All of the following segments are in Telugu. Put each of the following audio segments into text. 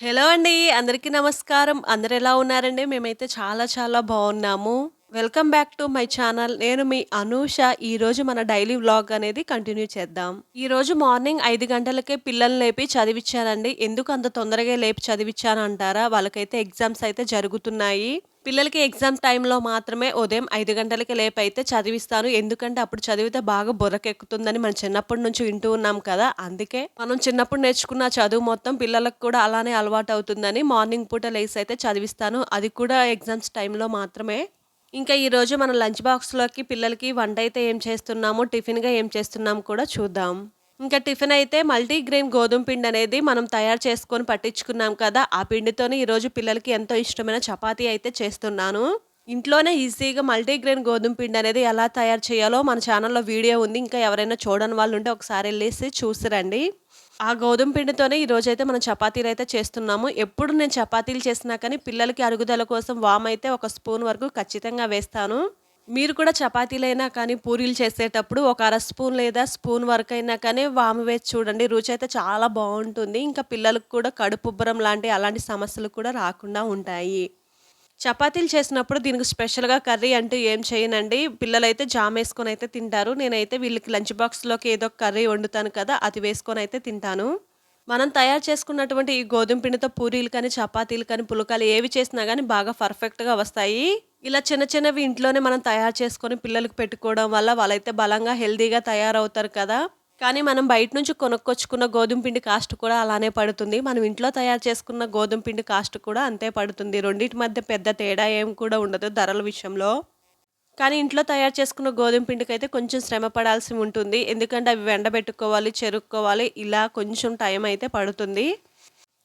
హలో అండి. అందరికీ నమస్కారం. అందరు ఎలా ఉన్నారండి? మేమైతే చాలా చాలా బాగున్నాము welcome back to my channel. నేను మీ అనూష. ఈరోజు మన డైలీ వ్లాగ్ అనేది కంటిన్యూ చేద్దాం. ఈరోజు మార్నింగ్ ఐదు గంటలకే పిల్లల్ని లేపి చదివించానండి ఎందుకు అంత తొందరగా లేపి చదివిచ్చానంటారా? వాళ్ళకైతే ఎగ్జామ్స్ అయితే జరుగుతున్నాయి. పిల్లలకి ఎగ్జామ్ టైంలో మాత్రమే ఉదయం ఐదు గంటలకి లేపైతే చదివిస్తాను. ఎందుకంటే అప్పుడు చదివితే బాగా బుర్రకెక్కుతుందని మనం చిన్నప్పటి నుంచి వింటూ ఉన్నాం కదా! అందుకే మనం చిన్నప్పుడు నేర్చుకున్న చదువు మొత్తం పిల్లలకు కూడా అలానే అలవాటు అవుతుందని మార్నింగ్ పూట లేసైతే చదివిస్తాను. అది కూడా ఎగ్జామ్స్ టైంలో మాత్రమే. ఇంకా ఈరోజు మన లంచ్ బాక్స్‌లోకి పిల్లలకి వంట అయితే ఏం చేస్తున్నాము, టిఫిన్‌గా ఏం చేస్తున్నాం కూడా చూద్దాం. ఇంకా టిఫిన్ అయితే మల్టీగ్రెయిన్ గోధుమ పిండి అనేది మనం తయారు చేసుకొని పట్టించుకున్నాం కదా! ఆ పిండితోనే ఈరోజు పిల్లలకి ఎంతో ఇష్టమైన చపాతీ అయితే చేస్తున్నాను. ఇంట్లోనే ఈజీగా మల్టీగ్రెయిన్ గోధుమ పిండి అనేది ఎలా తయారు చేయాలో మన ఛానల్‌లో వీడియో ఉంది. ఇంకా ఎవరైనా చూడని వాళ్ళు ఉంటే ఒకసారి వెళ్ళేసి చూసి రండి. ఆ గోధుమ పిండితోనే ఈరోజైతే మనం చపాతీలు అయితే చేస్తున్నాము. ఎప్పుడు నేను చపాతీలు చేసినా కానీ పిల్లలకి అరుగుదల కోసం వామ్ అయితే ఒక స్పూన్ వరకు ఖచ్చితంగా వేస్తాను. మీరు కూడా చపాతీలైనా కానీ, పూరీలు చేసేటప్పుడు ఒక అర స్పూన్ లేదా స్పూన్ వరకైనా కానీ వాము వేసి చూడండి. రుచి అయితే చాలా బాగుంటుంది ఇంకా పిల్లలకు కూడా కడుపుబ్బరం లాంటి అలాంటి సమస్యలు కూడా రాకుండా ఉంటాయి. చపాతీలు చేసినప్పుడు దీనికి స్పెషల్‌గా కర్రీ అంటూ ఏం చేయనండి. పిల్లలైతే అయితే తింటారు. నేనైతే వీళ్ళకి లంచ్ బాక్స్‌లోకి ఏదో ఒక కర్రీ వండుతాను కదా! అది వేసుకొని అయితే తింటాను. మనం తయారు చేసుకున్నటువంటి ఈ గోధుమ పిండితో పూరీలు కానీ, చపాతీలు కానీ, పులకాలు ఏవి చేసినా కానీ బాగా పర్ఫెక్ట్‌గా వస్తాయి. ఇలా చిన్న చిన్నవి ఇంట్లోనే మనం తయారు చేసుకొని పిల్లలకు పెట్టుకోవడం వల్ల వాళ్ళైతే బలంగా, హెల్దీగా తయారవుతారు కదా! కానీ మనం బయట నుంచి కొనుక్కొచ్చుకున్న గోధుమ పిండి కాస్ట్ కూడా అలానే పడుతుంది. మనం ఇంట్లో తయారు చేసుకున్న గోధుమ పిండి కాస్ట్ కూడా అంతే పడుతుంది. రెండింటి మధ్య పెద్ద తేడా ఏం కూడా ఉండదు ధరల విషయంలో. కానీ ఇంట్లో తయారు చేసుకున్న గోధుమ పిండికైతే కొంచెం శ్రమ పడాల్సి ఉంటుంది. ఎందుకంటే అవి ఎండబెట్టుకోవాలి, చెరుక్కోవాలి. ఇలా కొంచెం టైం అయితే పడుతుంది.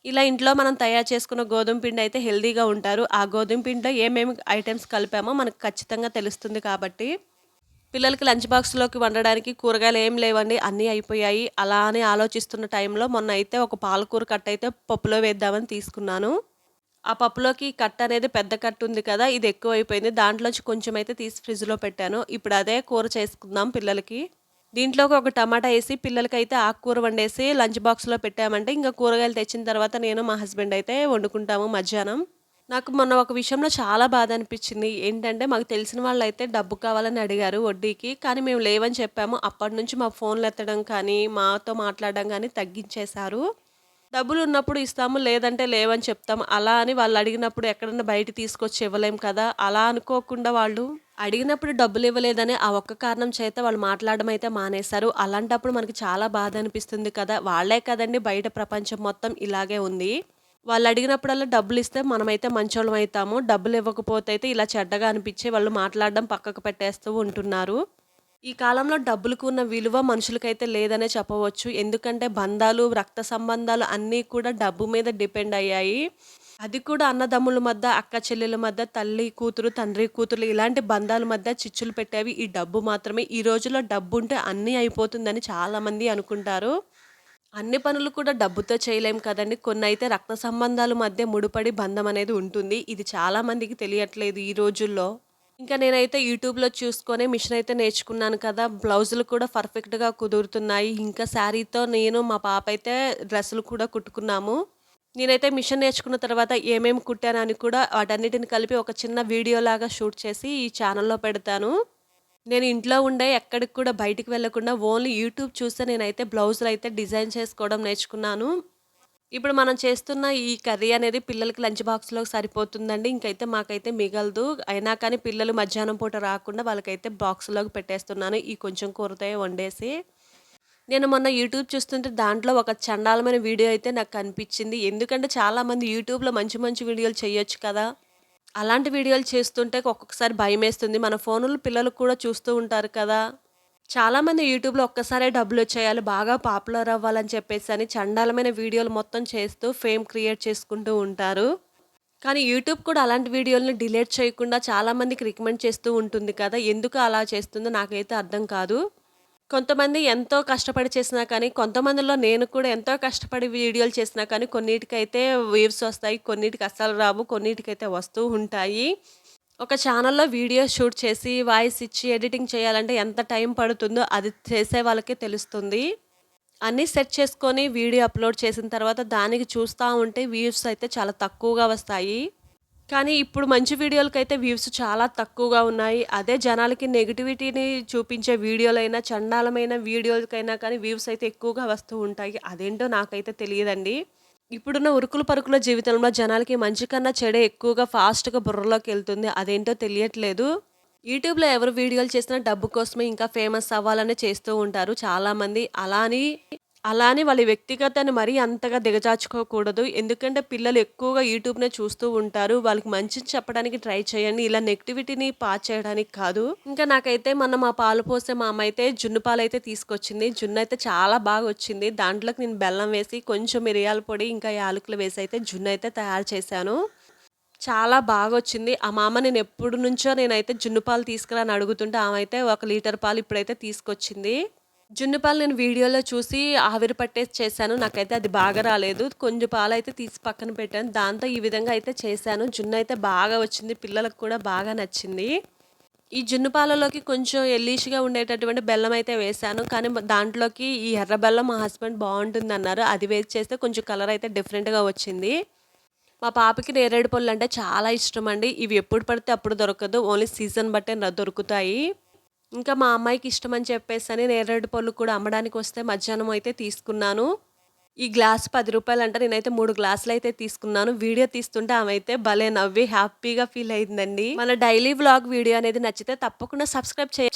ఇలా ఇంట్లో మనం తయారు చేసుకున్న గోధుమ పిండి అయితే హెల్దీగా ఉంటారు. ఆ గోధుమ పిండిలో ఏమేమి ఐటమ్స్ కలిపామో మనకు ఖచ్చితంగా తెలుస్తుంది కాబట్టి పిల్లలకి లంచ్ బాక్స్‌లోకి వండడానికి కూరగాయలు ఏం లేవండి. అన్నీ అయిపోయాయి. అలా అని ఆలోచిస్తున్న టైంలో మొన్న అయితే ఒక పాలకూర కట్టయితే పప్పులో వేద్దామని తీసుకున్నాను. ఆ పప్పులోకి కట్ట అనేది పెద్ద కట్ ఉంది కదా! ఇది ఎక్కువ అయిపోయింది దాంట్లోంచి కొంచెం అయితే తీసి ఫ్రిడ్జ్‌లో పెట్టాను. ఇప్పుడు అదే కూర చేసుకుందాం పిల్లలకి. దీంట్లోకి ఒక టమాటా ఏసి పిల్లలకైతే ఆకుకూర వండేసి లంచ్ బాక్స్‌లో పెట్టామంటే ఇంకా కూరగాయలు తెచ్చిన తర్వాత నేను, మా హస్బెండ్ అయితే వండుకుంటాము మధ్యాహ్నం. నాకు మొన్న ఒక విషయంలో చాలా బాధ అనిపించింది. ఏంటంటే మాకు తెలిసిన వాళ్ళు అయితే డబ్బు కావాలని అడిగారు వడ్డీకి. కానీ మేము లేవని చెప్పాము. అప్పటినుంచి మా ఫోన్‌లు ఎత్తడం కానీ, మాతో మాట్లాడడం కానీ తగ్గించేశారు. డబ్బులు ఉన్నప్పుడు ఇస్తాము. లేదంటే లేవని చెప్తాము. అలా అని వాళ్ళు అడిగినప్పుడు ఎక్కడన్నా బయట తీసుకొచ్చి ఇవ్వలేం కదా! అలా అనుకోకుండా వాళ్ళు అడిగినప్పుడు డబ్బులు ఇవ్వలేదని ఆ ఒక్క కారణం చేత వాళ్ళు మాట్లాడడం అయితే మానేశారు. అలాంటప్పుడు మనకి చాలా బాధ అనిపిస్తుంది కదా! వాళ్ళే కదండి బయట ప్రపంచం మొత్తం ఇలాగే ఉంది. వాళ్ళు అడిగినప్పుడల్లా డబ్బులు ఇస్తే మనమైతే మంచోళ్ళం అవుతాము డబ్బులు ఇవ్వకపోతే అయితే ఇలా చెడ్డగా అనిపించి వాళ్ళు మాట్లాడడం పక్కకు పెట్టేస్తూ ఉంటున్నారు. ఈ కాలంలో డబ్బులకు ఉన్న విలువ మనుషులకైతే లేదనే చెప్పవచ్చు. ఎందుకంటే బంధాలు, రక్త సంబంధాలు అన్నీ కూడా డబ్బు మీద డిపెండ్ అయ్యాయి. అది కూడా అన్నదమ్ముల మధ్య, అక్క చెల్లెల మధ్య, తల్లి కూతురు, తండ్రి కూతురు ఇలాంటి బంధాల మధ్య చిచ్చులు పెట్టేవి ఈ డబ్బు మాత్రమే. ఈ రోజుల్లో డబ్బుంటే అన్నీ అయిపోతుందని చాలామంది అనుకుంటారు. అన్ని పనులు కూడా డబ్బుతో చేయలేం కొన్ని అయితే రక్త సంబంధాల మధ్య ముడిపడి బంధం అనేది ఉంటుంది. ఇది చాలా మందికి తెలియట్లేదు ఈ రోజుల్లో. ఇంకా నేనైతే యూట్యూబ్‌లో చూసుకొని మిషన్ అయితే నేర్చుకున్నాను కదా! బ్లౌజులు కూడా పర్ఫెక్ట్‌గా కుదురుతున్నాయి. ఇంకా శారీతో నేను, మా పాప అయితే డ్రెస్సులు కూడా కుట్టుకున్నాము. నేనైతే మిషన్ నేర్చుకున్న తర్వాత ఏమేమి కుట్టానని కూడా వాటన్నిటిని కలిపి ఒక చిన్న వీడియోలాగా షూట్ చేసి ఈ ఛానల్‌లో పెడతాను. నేను ఇంట్లో ఉండే ఎక్కడికి కూడా బయటికి వెళ్ళకుండా ఓన్లీ యూట్యూబ్ చూస్తే నేనైతే అయితే డిజైన్ చేసుకోవడం నేర్చుకున్నాను. ఇప్పుడు మనం చేస్తున్న ఈ కర్రీ అనేది పిల్లలకి లంచ్ బాక్స్‌లోకి సరిపోతుందండి. ఇంకైతే మాకైతే మిగలదు. అయినా కానీ పిల్లలు మధ్యాహ్నం పూట రాకుండా వాళ్ళకైతే బాక్స్‌లోకి పెట్టేస్తున్నాను. ఈ కొంచెం కూరతో వండేసి. నేను మొన్న యూట్యూబ్ చూస్తుంటే దాంట్లో ఒక చండాలమైన వీడియో అయితే నాకు కనిపించింది. ఎందుకంటే చాలామంది యూట్యూబ్‌లో మంచి మంచి వీడియోలు చేయొచ్చు కదా! అలాంటి వీడియోలు చేస్తుంటే ఒక్కొక్కసారి భయమేస్తుంది. మన ఫోనులు పిల్లలు కూడా చూస్తూ ఉంటారు కదా! చాలామంది యూట్యూబ్‌లో ఒక్కసారే డబ్బులు వచ్చేయాలి బాగా పాపులర్ అవ్వాలని చెప్పేసి అని చండాలమైన వీడియోలు మొత్తం చేస్తూ ఫేమ్ క్రియేట్ చేసుకుంటూ ఉంటారు. కానీ యూట్యూబ్ కూడా అలాంటి వీడియోలను డిలీట్ చేయకుండా చాలామందికి రికమెండ్ చేస్తూ ఉంటుంది కదా! ఎందుకు అలా చేస్తుందో నాకైతే అర్థం కాదు. కొంతమంది ఎంతో కష్టపడి చేసినా కానీ, కొంతమందిలో నేను కూడా ఎంతో కష్టపడి వీడియోలు చేసినా కానీ కొన్నిటికైతే వేవ్స్ వస్తాయి. కొన్నిటికి అస్సలు రావు. కొన్నిటికైతే వస్తూ ఉంటాయి. ఒక ఛానల్‌లో వీడియో షూట్ చేసి, వాయిస్ ఇచ్చి, ఎడిటింగ్ చేయాలంటే ఎంత టైం పడుతుందో అది చేసే వాళ్ళకే తెలుస్తుంది. అన్నీ సెట్ చేసుకొని వీడియో అప్లోడ్ చేసిన తర్వాత దానికి చూస్తూ ఉంటే వ్యూస్ అయితే చాలా తక్కువగా వస్తాయి కానీ ఇప్పుడు మంచి వీడియోలకైతే వ్యూస్ చాలా తక్కువగా ఉన్నాయి. అదే జనాలకి నెగిటివిటీని చూపించే వీడియోలైనా చండాలమైన వీడియోలకైనా కానీ వ్యూస్ అయితే ఎక్కువగా వస్తూ ఉంటాయి. అదేంటో నాకైతే తెలియదండి. ఇప్పుడున్న ఉరుకులు పరుకుల జీవితంలో జనాలకి మంచి కన్నా చెడే ఎక్కువగా ఫాస్ట్గా బుర్రలోకి వెళ్తుంది. అదేంటో తెలియట్లేదు. యూట్యూబ్లో ఎవరు వీడియోలు చేసినా డబ్బు కోసమే ఇంకా ఫేమస్ అవ్వాలని చేస్తూ ఉంటారు చాలామంది. అలా అని అలా అని వాళ్ళ వ్యక్తిగతాన్ని మరీ అంతగా దిగజార్చుకోకూడదు. ఎందుకంటే పిల్లలు ఎక్కువగా యూట్యూబ్నే చూస్తూ ఉంటారు. వాళ్ళకి మంచిని చెప్పడానికి ట్రై చేయండి. ఇలా నెగిటివిటీని పాస్ చేయడానికి కాదు. ఇంకా నాకైతే మొన్న మా పాలు పోసే మా అమ్మ అయితే జున్ను పాలు అయితే తీసుకొచ్చింది. జున్ను అయితే చాలా బాగా వచ్చింది. దాంట్లోకి నేను బెల్లం వేసి కొంచెం మిరియాల పొడి ఇంకా యాలకులు వేసి అయితే జున్ను అయితే తయారు చేశాను. చాలా బాగా వచ్చింది. ఆ మామ నేను ఎప్పుడు నుంచో నేనైతే జున్ను పాలు తీసుకురాని అడుగుతుంటే ఆమె అయితే ఒక లీటర్ పాలు ఇప్పుడైతే తీసుకొచ్చింది. జున్ను పాలు నేను వీడియోలో చూసి ఆవిరి పట్టేసి చేశాను. నాకైతే అది బాగా రాలేదు. కొంచెం పాలు అయితే తీసి పక్కన పెట్టాను. దాంతో ఈ విధంగా అయితే చేశాను. జున్ను అయితే బాగా వచ్చింది. పిల్లలకు కూడా బాగా నచ్చింది. ఈ జున్ను పాలలోకి కొంచెం ఎల్లీష్గా ఉండేటటువంటి బెల్లం అయితే వేశాను. కానీ దాంట్లోకి ఈ ఎర్ర బెల్లం మా హస్బెండ్ బాగుంటుంది అన్నారు. అది వేసి చేస్తే కొంచెం కలర్ అయితే డిఫరెంట్గా వచ్చింది. మా పాపకి నేరేడు పళ్ళు అంటే చాలా ఇష్టం అండి. ఇవి ఎప్పుడు పడితే అప్పుడు దొరకదు. ఓన్లీ సీజన్ బట్టే దొరుకుతాయి. ఇంకా మా అమ్మాయికి ఇష్టం అని చెప్పేసి అని నేరేడు పళ్ళు కూడా అమ్మడానికి వస్తే మధ్యాహ్నం అయితే తీసుకున్నాను. ఈ గ్లాస్ పది రూపాయలు అంటే నేనైతే మూడు గ్లాసులు అయితే తీసుకున్నాను. వీడియో తీస్తుంటే ఆమె అయితే భలే నవ్వి హ్యాపీగా ఫీల్ అయిందండి. మన డైలీ వ్లాగ్ వీడియో అనేది నచ్చితే తప్పకుండా సబ్స్క్రైబ్ చేయ